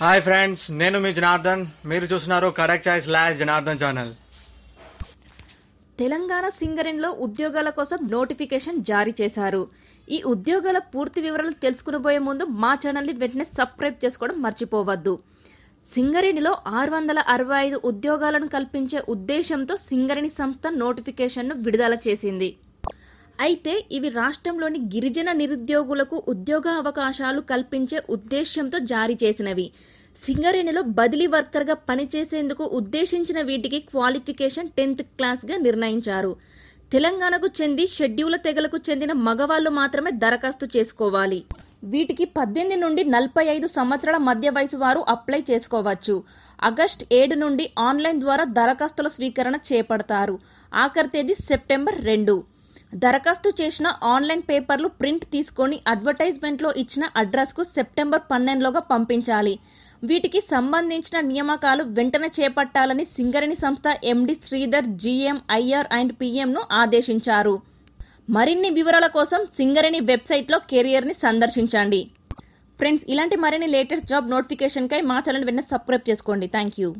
Hi friends నేను మీ జనార్దన్. మీరు చూస్తున్నారు కరెక్ట్ చాయిస్ లాస్ జనార్దన్ ఛానల్ తెలంగాణ సింగరేణిలో ఉద్యోగాల కోసం నోటిఫికేషన్ జారీ చేశారు. ఈ ఉద్యోగాల పూర్తి వివరాలు తెలుసుకునబోయే ముందు మా ఛానల్ని వెంటనే సబ్స్క్రైబ్ చేసుకోవడం మర్చిపోవద్దు. సింగరేణిలో ఆరు వందల అరవై ఐదు ఉద్యోగాలను కల్పించే ఉద్దేశంతో సింగరేణి సంస్థ నోటిఫికేషన్ను విడుదల చేసింది. అయితే ఇవి రాష్ట్రంలోని గిరిజన నిరుద్యోగులకు ఉద్యోగ అవకాశాలు కల్పించే ఉద్దేశ్యంతో జారీ చేసినవి. సింగరేణిలో బదిలీ వర్కర్గా పనిచేసేందుకు ఉద్దేశించిన వీటికి క్వాలిఫికేషన్ టెన్త్ క్లాస్గా నిర్ణయించారు. తెలంగాణకు చెంది షెడ్యూల తెగలకు చెందిన మగవాళ్ళు మాత్రమే దరఖాస్తు చేసుకోవాలి. వీటికి పద్దెనిమిది నుండి నలభై ఐదు సంవత్సరాల మధ్య వయసు వారు అప్లై చేసుకోవచ్చు. ఆగస్ట్ ఏడు నుండి ఆన్లైన్ ద్వారా దరఖాస్తుల స్వీకరణ చేపడతారు. ఆఖరి తేదీ సెప్టెంబర్ రెండు. దరఖాస్తు చేసిన ఆన్లైన్ పేపర్లు ప్రింట్ తీసుకొని అడ్వర్టైజ్మెంట్లో ఇచ్చిన అడ్రస్కు సెప్టెంబర్ పన్నెండులోగా పంపించాలి. వీటికి సంబంధించిన నియామకాలు వెంటనే చేపట్టాలని సింగరేణి సంస్థ MD Sridhar GM IR and పిఎంను ఆదేశించారు. మరిన్ని వివరాల కోసం సింగరేణి వెబ్సైట్లో కెరియర్ని సందర్శించండి. ఫ్రెండ్స్ ఇలాంటి మరిన్ని లేటెస్ట్ జాబ్ నోటిఫికేషన్కై మా ఛానల్ వెన్న సబ్స్క్రైబ్ చేసుకోండి. Thank you